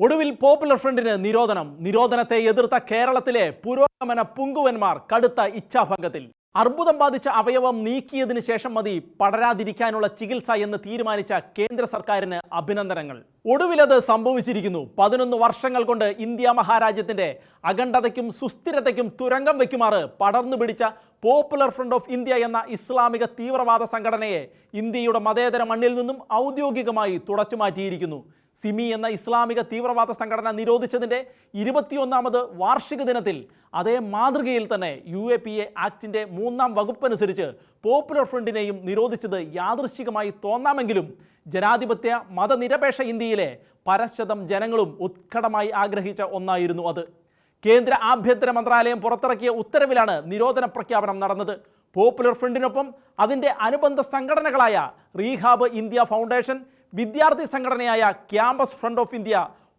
ഒടുവിൽ പോപ്പുലർ ഫ്രണ്ടിന് നിരോധനം. നിരോധനത്തെ എതിർത്ത കേരളത്തിലെ പുരോഗമന പുങ്കുവന്മാർ കടുത്ത ഇച്ഛാഭംഗത്തിൽ. അർബുദം ബാധിച്ച അവയവം നീക്കിയതിനു ശേഷം മതി പടരാതിരിക്കാനുള്ള ചികിത്സ എന്ന് തീരുമാനിച്ച കേന്ദ്ര സർക്കാരിന് അഭിനന്ദനങ്ങൾ. ഒടുവിലത് സംഭവിച്ചിരിക്കുന്നു. പതിനൊന്ന് വർഷങ്ങൾ കൊണ്ട് ഇന്ത്യ മഹാരാജ്യത്തിന്റെ അഖണ്ഡതയ്ക്കും സുസ്ഥിരതയ്ക്കും തുരങ്കം വയ്ക്കുമാറ് പടർന്നു പിടിച്ച പോപ്പുലർ ഫ്രണ്ട് ഓഫ് ഇന്ത്യ എന്ന ഇസ്ലാമിക തീവ്രവാദ സംഘടനയെ ഇന്ത്യയുടെ മതേതര മണ്ണിൽ നിന്നും ഔദ്യോഗികമായി തുടച്ചുമാറ്റിയിരിക്കുന്നു സിമി എന്ന ഇസ്ലാമിക തീവ്രവാദ സംഘടന നിരോധിച്ചതിന്റെ ഇരുപത്തിയൊന്നാമത് വാർഷിക ദിനത്തിൽ അതേ മാതൃകയിൽ തന്നെ യു എ പി എ ആക്ടിന്റെ മൂന്നാം വകുപ്പനുസരിച്ച് പോപ്പുലർ ഫ്രണ്ടിനെയും നിരോധിച്ചത് യാദൃശ്ചികമായി തോന്നാമെങ്കിലും ജനാധിപത്യ മതനിരപേക്ഷ ഇന്ത്യയിലെ പരശതം ജനങ്ങളും ഉത്കടമായി ആഗ്രഹിച്ച ഒന്നായിരുന്നു അത്. കേന്ദ്ര ആഭ്യന്തര മന്ത്രാലയം പുറത്തിറക്കിയ ഉത്തരവിലാണ് നിരോധന പ്രഖ്യാപനം നടന്നത്. പോപ്പുലർ ഫ്രണ്ടിനൊപ്പം അതിന്റെ അനുബന്ധ സംഘടനകളായ റീഹാബ് ഇന്ത്യ ഫൗണ്ടേഷൻ വിദ്യാർത്ഥി സംഘടനയായ campus front of India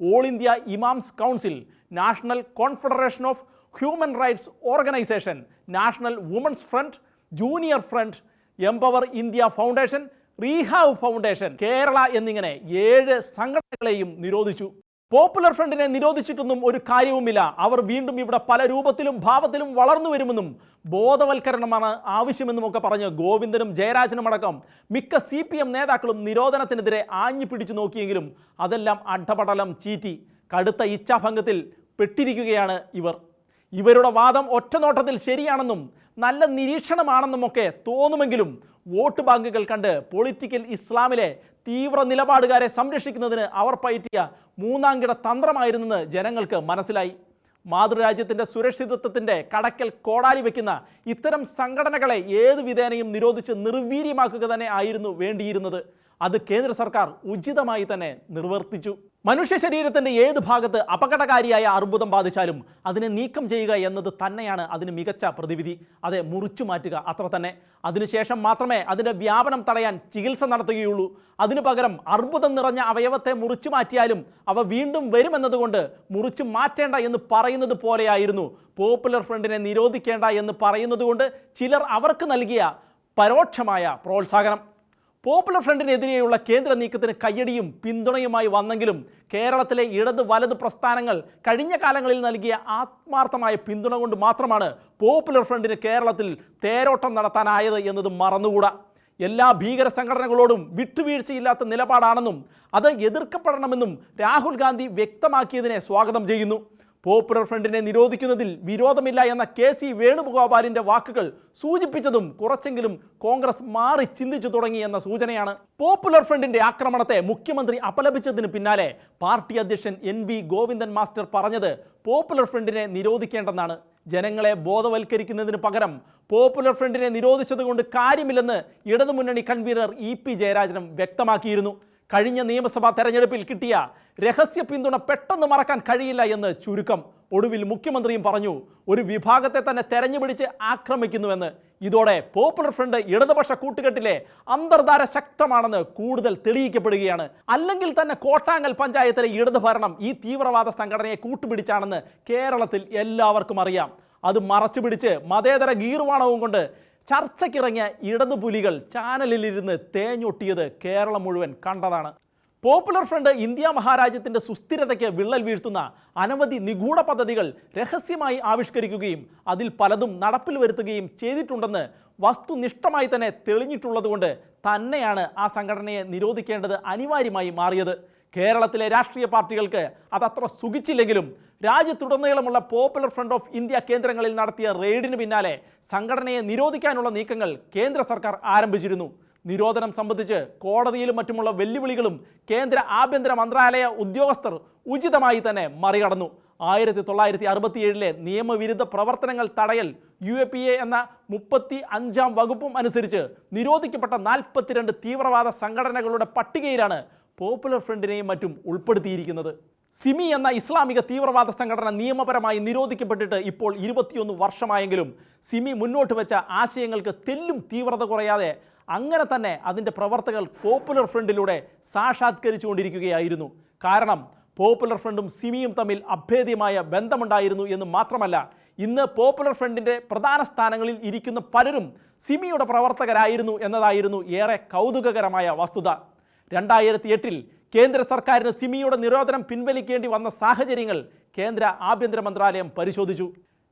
all India imams council national confederation of human rights organisation national women's front junior front empower India foundation rehab foundation Kerala എന്നിങ്ങനെ ഏഴ് സംഘടനകളെയും നിരോധിച്ചു. പോപ്പുലർ ഫ്രണ്ടിനെ നിരോധിച്ചിട്ടൊന്നും ഒരു കാര്യവുമില്ല. അവർ വീണ്ടും ഇവിടെ പല രൂപത്തിലും ഭാവത്തിലും വളർന്നു വരുമെന്നും ബോധവൽക്കരണമാണ് ആവശ്യമെന്നും ഒക്കെ പറഞ്ഞ് ഗോവിന്ദനും ജയരാജനും അടക്കം മിക്ക സി പി എം നേതാക്കളും നിരോധനത്തിനെതിരെ ആഞ്ഞു പിടിച്ചു നോക്കിയെങ്കിലും അതെല്ലാം അഡപടലം ചീറ്റി കടുത്ത ഇച്ഛാഭംഗത്തിൽ പെട്ടിരിക്കുകയാണ് ഇവർ. ഇവരുടെ വാദം ഒറ്റനോട്ടത്തിൽ ശരിയാണെന്നും നല്ല നിരീക്ഷണമാണെന്നുമൊക്കെ തോന്നുമെങ്കിലും വോട്ട് ബാങ്കുകൾ കണ്ട് പൊളിറ്റിക്കൽ ഇസ്ലാമിലെ തീവ്ര നിലപാടുകാരെ സംരക്ഷിക്കുന്നതിന് അവർ പയറ്റിയ മൂന്നാംകിട തന്ത്രമായിരുന്നെന്ന് ജനങ്ങൾക്ക് മനസ്സിലായി. മാതൃരാജ്യത്തിന്റെ സുരക്ഷിതത്വത്തിന്റെ കടക്കൽ കോടാലി വയ്ക്കുന്ന ഇത്തരം സംഘടനകളെ ഏത് വിധേനയും നിരോധിച്ച് നിർവീര്യമാക്കുക തന്നെ ആയിരുന്നു വേണ്ടിയിരുന്നത്. അത് കേന്ദ്ര സർക്കാർ ഉചിതമായി തന്നെ നിർവർത്തിച്ചു. മനുഷ്യ ശരീരത്തിന്റെ ഏത് ഭാഗത്ത് അപകടകാരിയായ അർബുദം ബാധിച്ചാലും അതിനെ നീക്കം ചെയ്യുക എന്നത് തന്നെയാണ് അതിന് മികച്ച പ്രതിവിധി. അതെ മുറിച്ചു മാറ്റുക അത്ര തന്നെ. അതിനുശേഷം മാത്രമേ അതിന്റെ വ്യാപനം തടയാൻ ചികിത്സ നടത്തുകയുള്ളൂ. അതിനു പകരം അർബുദം നിറഞ്ഞ അവയവത്തെ മുറിച്ചു മാറ്റിയാലും അവ വീണ്ടും വരുമെന്നതുകൊണ്ട് മുറിച്ചു മാറ്റേണ്ട എന്ന് പറയുന്നത് പോലെയായിരുന്നു. പോപ്പുലർ ഫ്രണ്ടിനെ നിരോധിക്കേണ്ട എന്ന് പറയുന്നത് കൊണ്ട് ചിലർ അവർക്ക് നൽകിയ പരോക്ഷമായ പ്രോത്സാഹനം. പോപ്പുലർ ഫ്രണ്ടിനെതിരെയുള്ള കേന്ദ്ര നീക്കത്തിന് കയ്യടിയും പിന്തുണയുമായി വന്നെങ്കിലും കേരളത്തിലെ ഇടത് വലത് പ്രസ്ഥാനങ്ങൾ കഴിഞ്ഞ കാലങ്ങളിൽ നൽകിയ ആത്മാർത്ഥമായ പിന്തുണ കൊണ്ട് മാത്രമാണ് പോപ്പുലർ ഫ്രണ്ടിന് കേരളത്തിൽ തേരോട്ടം നടത്താനായത് എന്നത് മറന്നുകൂടാ. എല്ലാ ഭീകര സംഘടനകളോടും വിട്ടുവീഴ്ചയില്ലാത്ത നിലപാടാണെന്നും അത് എതിർക്കപ്പെടണമെന്നും രാഹുൽ ഗാന്ധി വ്യക്തമാക്കിയതിനെ സ്വാഗതം ചെയ്യുന്നു. പോപ്പുലർ ഫ്രണ്ടിനെ നിരോധിക്കുന്നതിൽ വിരോധമില്ല എന്ന കെ സി വേണുഗോപാലിന്റെ വാക്കുകൾ സൂചിപ്പിച്ചതും കുറച്ചെങ്കിലും കോൺഗ്രസ് മാറി ചിന്തിച്ചു തുടങ്ങി എന്ന സൂചനയാണ്. പോപ്പുലർ ഫ്രണ്ടിന്റെ ആക്രമണത്തെ മുഖ്യമന്ത്രി അപലപിച്ചതിന് പിന്നാലെ പാർട്ടി അധ്യക്ഷൻ എൻ വി ഗോവിന്ദൻ മാസ്റ്റർ പറഞ്ഞത് പോപ്പുലർ ഫ്രണ്ടിനെ നിരോധിക്കേണ്ടെന്നാണ്. ജനങ്ങളെ ബോധവൽക്കരിക്കുന്നതിന് പകരം പോപ്പുലർ ഫ്രണ്ടിനെ നിരോധിച്ചതുകൊണ്ട് കാര്യമില്ലെന്ന് ഇടതുമുന്നണി കൺവീനർ ഇ പി ജയരാജനും വ്യക്തമാക്കിയിരുന്നു. കഴിഞ്ഞ നിയമസഭാ തെരഞ്ഞെടുപ്പിൽ കിട്ടിയ രഹസ്യ പിന്തുണ പെട്ടെന്ന് മറക്കാൻ കഴിയില്ല എന്ന് ചുരുക്കം ഒടുവിൽ മുഖ്യമന്ത്രിയും പറഞ്ഞു. ഒരു വിഭാഗത്തെ തന്നെ തെരഞ്ഞുപിടിച്ച് ആക്രമിക്കുന്നുവെന്ന്. ഇതോടെ പോപ്പുലർ ഫ്രണ്ട് ഇടതുപക്ഷ കൂട്ടുകെട്ടിലെ അന്തർധാര ശക്തമാണെന്ന് കൂടുതൽ തെളിയിക്കപ്പെടുകയാണ്. അല്ലെങ്കിൽ തന്നെ കോട്ടാങ്ങൽ പഞ്ചായത്തിലെ ഇടതുഭരണം ഈ തീവ്രവാദ സംഘടനയെ കൂട്ടുപിടിച്ചാണെന്ന് കേരളത്തിൽ എല്ലാവർക്കും അറിയാം. അത് മറച്ചുപിടിച്ച് മതേതര ഗീർവാണവും കൊണ്ട് ചർച്ചയ്ക്കിറങ്ങിയ ഇടതുപുലികൾ ചാനലിലിരുന്ന് തേഞ്ഞൊട്ടിയത് കേരളം മുഴുവൻ കണ്ടതാണ്. പോപ്പുലർ ഫ്രണ്ട് ഇന്ത്യ മഹാരാജ്യത്തിന്റെ സുസ്ഥിരതയ്ക്ക് വിള്ളൽ വീഴ്ത്തുന്ന അനവധി നിഗൂഢ പദ്ധതികൾ രഹസ്യമായി ആവിഷ്കരിക്കുകയും അതിൽ പലതും നടപ്പിൽ വരുത്തുകയും ചെയ്തിട്ടുണ്ടെന്ന് വസ്തുനിഷ്ഠമായി തന്നെ തെളിഞ്ഞിട്ടുള്ളതുകൊണ്ട് തന്നെയാണ് ആ സംഘടനയെ നിരോധിക്കേണ്ടത് അനിവാര്യമായി മാറിയത്. കേരളത്തിലെ രാഷ്ട്രീയ പാർട്ടികൾക്ക് അതത്ര സുഖിച്ചില്ലെങ്കിലും രാജ്യത്തുടനീളമുള്ള പോപ്പുലർ ഫ്രണ്ട് ഓഫ് ഇന്ത്യ കേന്ദ്രങ്ങളിൽ നടത്തിയ റെയ്ഡിന് പിന്നാലെ സംഘടനയെ നിരോധിക്കാനുള്ള നീക്കങ്ങൾ കേന്ദ്ര സർക്കാർ ആരംഭിച്ചിരുന്നു. നിരോധനം സംബന്ധിച്ച് കോടതിയിലും മറ്റുമുള്ള വെല്ലുവിളികളും കേന്ദ്ര ആഭ്യന്തര മന്ത്രാലയ ഉദ്യോഗസ്ഥർ ഉചിതമായി തന്നെ മറികടന്നു. ആയിരത്തി തൊള്ളായിരത്തി അറുപത്തിയേഴിലെ നിയമവിരുദ്ധ പ്രവർത്തനങ്ങൾ തടയൽ യു എ പി എ എന്ന മുപ്പത്തി അഞ്ചാം വകുപ്പും അനുസരിച്ച് നിരോധിക്കപ്പെട്ട നാൽപ്പത്തിരണ്ട് തീവ്രവാദ സംഘടനകളുടെ പട്ടികയിലാണ് പോപ്പുലർ ഫ്രണ്ടിനെയും മറ്റും ഉൾപ്പെടുത്തിയിരിക്കുന്നത്. സിമി എന്ന ഇസ്ലാമിക തീവ്രവാദ സംഘടന നിയമപരമായി നിരോധിക്കപ്പെട്ടിട്ട് ഇപ്പോൾ ഇരുപത്തിയൊന്ന് വർഷമായെങ്കിലും സിമി മുന്നോട്ട് വെച്ച ആശയങ്ങൾക്ക് തെല്ലും തീവ്രത കുറയാതെ അങ്ങനെ തന്നെ അതിന്റെ പ്രവർത്തകർ പോപ്പുലർ ഫ്രണ്ടിലൂടെ സാക്ഷാത്കരിച്ചുകൊണ്ടിരിക്കുകയായിരുന്നു. കാരണം പോപ്പുലർ ഫ്രണ്ടും സിമിയും തമ്മിൽ അഭേദ്യമായ ബന്ധമുണ്ടായിരുന്നു എന്ന് മാത്രമല്ല ഇന്ന് പോപ്പുലർ ഫ്രണ്ടിന്റെ പ്രധാന സ്ഥാനങ്ങളിൽ ഇരിക്കുന്ന പലരും സിമിയുടെ പ്രവർത്തകരായിരുന്നു എന്നതായിരുന്നു ഏറെ കൗതുകകരമായ വസ്തുത. രണ്ടായിരത്തി എട്ടിൽ കേന്ദ്ര സർക്കാരിന് സിമിയുടെ നിരോധനം പിൻവലിക്കേണ്ടി വന്ന സാഹചര്യങ്ങൾ കേന്ദ്ര ആഭ്യന്തര മന്ത്രാലയം പരിശോധിച്ചു.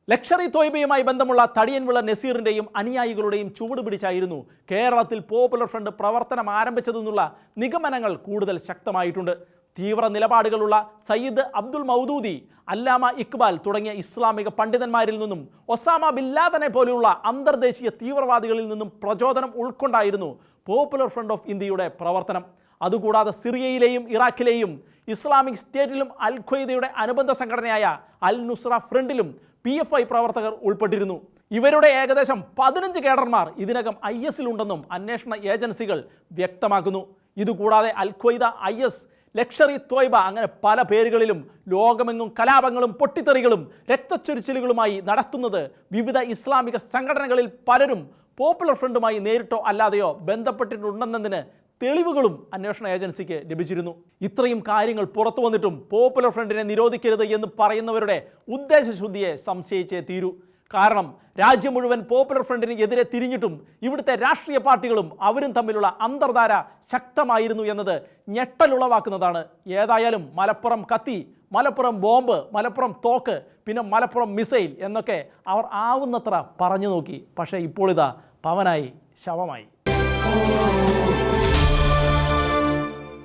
ലക്ഷറി തോയ്ബയുമായി ബന്ധമുള്ള തടിയൻവിള നസീറിന്റെയും അനുയായികളുടെയും ചൂട് പിടിച്ചായിരുന്നു കേരളത്തിൽ പോപ്പുലർ ഫ്രണ്ട് പ്രവർത്തനം ആരംഭിച്ചതെന്നുള്ള നിഗമനങ്ങൾ കൂടുതൽ ശക്തമായിട്ടുണ്ട്. തീവ്ര നിലപാടുകളുള്ള സയ്യിദ് അബ്ദുൾ മൗദൂദി അല്ലാമ ഇക്ബാൽ തുടങ്ങിയ ഇസ്ലാമിക പണ്ഡിതന്മാരിൽ നിന്നും ഒസാമ ബില്ലാദനെ പോലെയുള്ള അന്തർദേശീയ തീവ്രവാദികളിൽ നിന്നും പ്രചോദനം ഉൾക്കൊണ്ടായിരുന്നു പോപ്പുലർ ഫ്രണ്ട് ഓഫ് ഇന്ത്യയുടെ പ്രവർത്തനം. അതുകൂടാതെ സിറിയയിലെയും ഇറാഖിലെയും ഇസ്ലാമിക് സ്റ്റേറ്റിലും അൽ ഖ്വയ്ദയുടെ അനുബന്ധ സംഘടനയായ അൽ നുസ്ര ഫ്രണ്ടിലും പി എഫ് ഐ പ്രവർത്തകർ ഉൾപ്പെട്ടിരുന്നു. ഇവരുടെ ഏകദേശം പതിനഞ്ച് കേഡർമാർ ഇതിനകം ഐ എസിലുണ്ടെന്നും അന്വേഷണ ഏജൻസികൾ വ്യക്തമാക്കുന്നു. ഇതുകൂടാതെ Al Qaeda I S Lashkar Taiba അങ്ങനെ പല പേരുകളിലും ലോകമെങ്ങും കലാപങ്ങളും പൊട്ടിത്തെറികളും രക്തച്ചൊരിച്ചിലുകളുമായി നടത്തുന്നത് വിവിധ ഇസ്ലാമിക സംഘടനകളിൽ പലരും പോപ്പുലർ ഫ്രണ്ടുമായി നേരിട്ടോ അല്ലാതെയോ ബന്ധപ്പെട്ടിട്ടുണ്ടെന്നതിന് തെളിവുകളും അന്വേഷണ ഏജൻസിക്ക് ലഭിച്ചിരുന്നു. ഇത്രയും കാര്യങ്ങൾ പുറത്തു വന്നിട്ടും പോപ്പുലർ ഫ്രണ്ടിനെ നിരോധിക്കരുത് എന്ന് പറയുന്നവരുടെ ഉദ്ദേശശുദ്ധിയെ സംശയിച്ചേ തീരൂ. കാരണം രാജ്യം മുഴുവൻ പോപ്പുലർ ഫ്രണ്ടിന് എതിരെ തിരിഞ്ഞിട്ടും ഇവിടുത്തെ രാഷ്ട്രീയ പാർട്ടികളും അവരും തമ്മിലുള്ള അന്തർധാര ശക്തമായിരുന്നു എന്നത് ഞെട്ടലുളവാക്കുന്നതാണ് ഏതായാലും മലപ്പുറം കത്തി മലപ്പുറം ബോംബ് മലപ്പുറം തോക്ക് പിന്നെ മലപ്പുറം മിസൈൽ എന്നൊക്കെ അവർ ആവുന്നത്ര പറഞ്ഞു നോക്കി. പക്ഷേ ഇപ്പോൾ ഇതാ പവനായി ശവമായി.